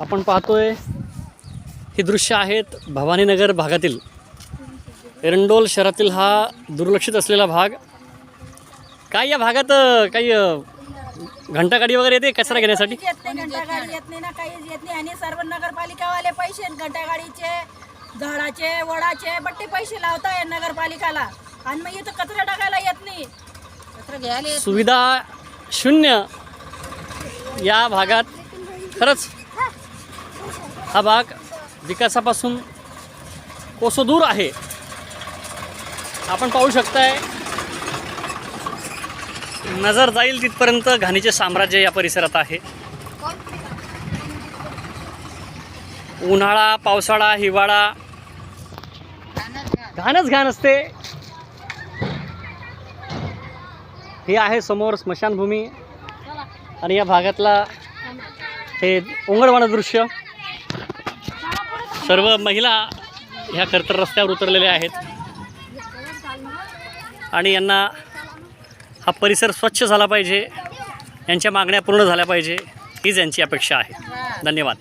आपण पाहतोय ही दृश्य आहेत भवानीनगर भागातील. एरंडोल शहरातील हा दुर्लक्षित असलेला भाग. काय या भागात काही घंटागाडी वगैरे येते कचरा घेण्यासाठी? येत नाही घंटागाडी येत नाही ना काहीच येत नाही. आणि सर्व नगरपालिकावाले पैसे घंटागाडीचे झाडाचे वडाचे बट्टे पैसे लावताय नगरपालिकाला. आणि मग इथं कचरा टाकायला येत नाही. कचरा घ्यायला सुविधा शून्य या भागात. खरंच हा भाग विकासापासून कोसो दूर आहे. आपण पाहू शकताय नजर जाईल तिथपर्यंत घाणीचे साम्राज्य या परिसरात आहे. उन्हाळा पावसाळा हिवाळा घाणच घाण असते. हे आहे समोर स्मशानभूमी आणि या भागातला हे ओंगडवाणं दृश्य. सर्व महिला ह्या खरंतर रस्त्यावर उतरलेल्या आहेत. आणि यांना हा परिसर स्वच्छ झाला पाहिजे. यांच्या मागण्या पूर्ण झाल्या पाहिजे. हीच यांची अपेक्षा आहे. धन्यवाद.